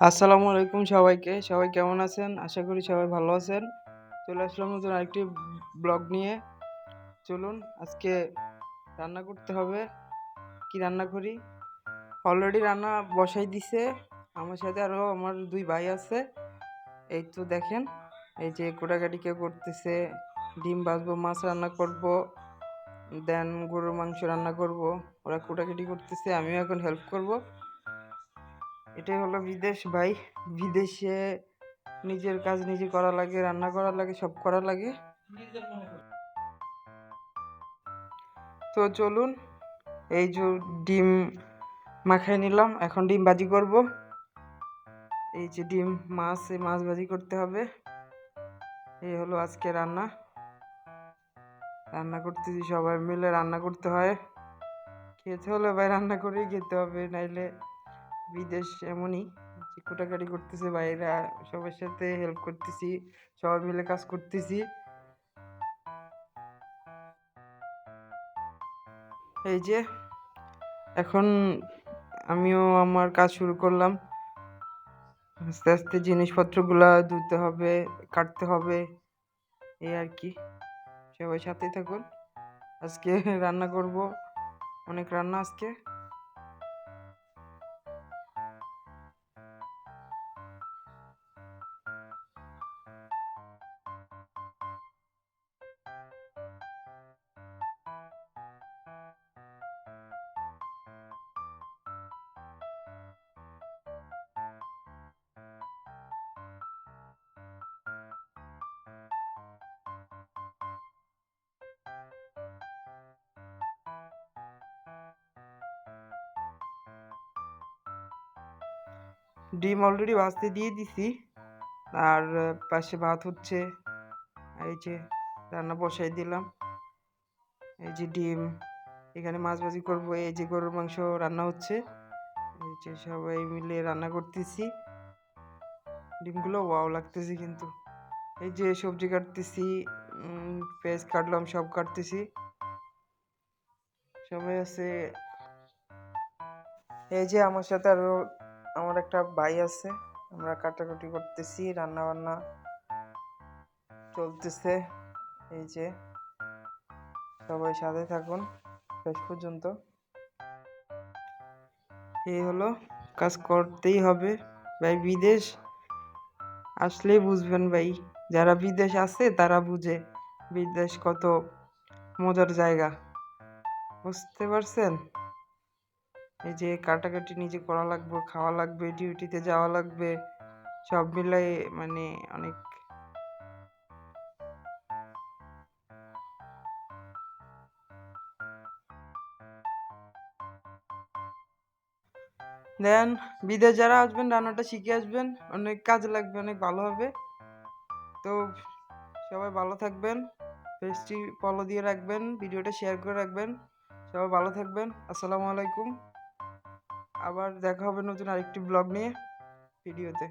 আসসালামু আলাইকুম সবাইকে। সবাই কেমন আছেন? আশা করি সবাই ভালো আছেন। চলে আসলাম নতুন আরেকটি ব্লগ নিয়ে। চলুন, আজকে রান্না করতে হবে। কি রান্না করি? অলরেডি রান্না বসাই দিছে। আমার সাথে আরও আমার দুই ভাই আছে। এই তো দেখেন, এই যে কোটাকাটি কেউ করতেছে। ডিম ভাজবো, মাছ রান্না করব, দেন গরুর মাংস রান্না করব। ওরা কোটাকাটি করতেছে, আমিও এখন হেল্প করব। এটাই হলো বিদেশ ভাই। বিদেশে নিজের কাজ নিজে করা লাগে, রান্না করা লাগে, সব করা লাগে। তো চলুন, এই যে ডিম মাখাই নিলাম, এখন ডিম ভাজি করব। এই যে ডিম, মাছ, এই মাছ ভাজি করতে হবে। এই হলো আজকে রান্না। রান্না করতেছি সবাই মিলে, রান্না করতে হয়। খেতে হলে ভাই রান্না করেই খেতে হবে, নাইলে বিদেশ এমনই যে কোটাকাটি করতেছে বাইরা সবার সাথে হেল্প করতেছি, সবাই মিলে কাজ করতেছি। এই যে, এখন আমিও আমার কাজ শুরু করলাম। আস্তে আস্তে জিনিসপত্রগুলা ধুতে হবে, কাটতে হবে, এই আর কি। সবাই সাথে থাকুন। আজকে রান্না করব, অনেক রান্না আজকে। ডিম অলরেডি ভাজতে দিয়ে দিছি। আর পাশে ভাত হচ্ছে। এই যে রান্না বসাই দিলাম। এই যে ডিম। এখানে মাছ ভাজি করব। এই যে গরুর মাংস রান্না হচ্ছে। এই যে সবাই মিলে রান্না করতেছি। ডিমগুলো ওয়াও লাগতেছে কিন্তু। এই যে সবজি কাটতেছি। পেঁয়াজ কাটলাম, সব কাটতেছি। সবাই আছে। এই যে আমার সাথে আরও আমার একটা ভাই আছে, আমরা কাটাকুটি করতেছি রান্না বান্না চলতেছে, এই যে সবাই সাথে থাকুন শেষ পর্যন্ত। এই হলো, কাজ করতেই হবে। ভাই বিদেশ আসলেই বুঝবেন ভাই, যারা বিদেশ আছে তারা বুঝে বিদেশ কত মজার জায়গা। বুঝতে পারছেন? এই যে কাটাকাটি নিজে করা লাগবে, খাওয়া লাগবে ডিউটিতে যাওয়া লাগবে, সব মিলাই মানে অনেক দেন বিদেশ যারা আসবেন, রান্নাটা শিখে আসবেন, অনেক কাজে লাগবে, অনেক ভালো হবে। তো সবাই ভালো থাকবেন, পেজটি ফলো দিয়ে রাখবেন, ভিডিওটা শেয়ার করে রাখবেন, সবাই ভালো থাকবেন, আসসালামু আলাইকুম। আবার দেখা হবে নতুন আরেকটি ব্লগ নিয়ে ভিডিওতে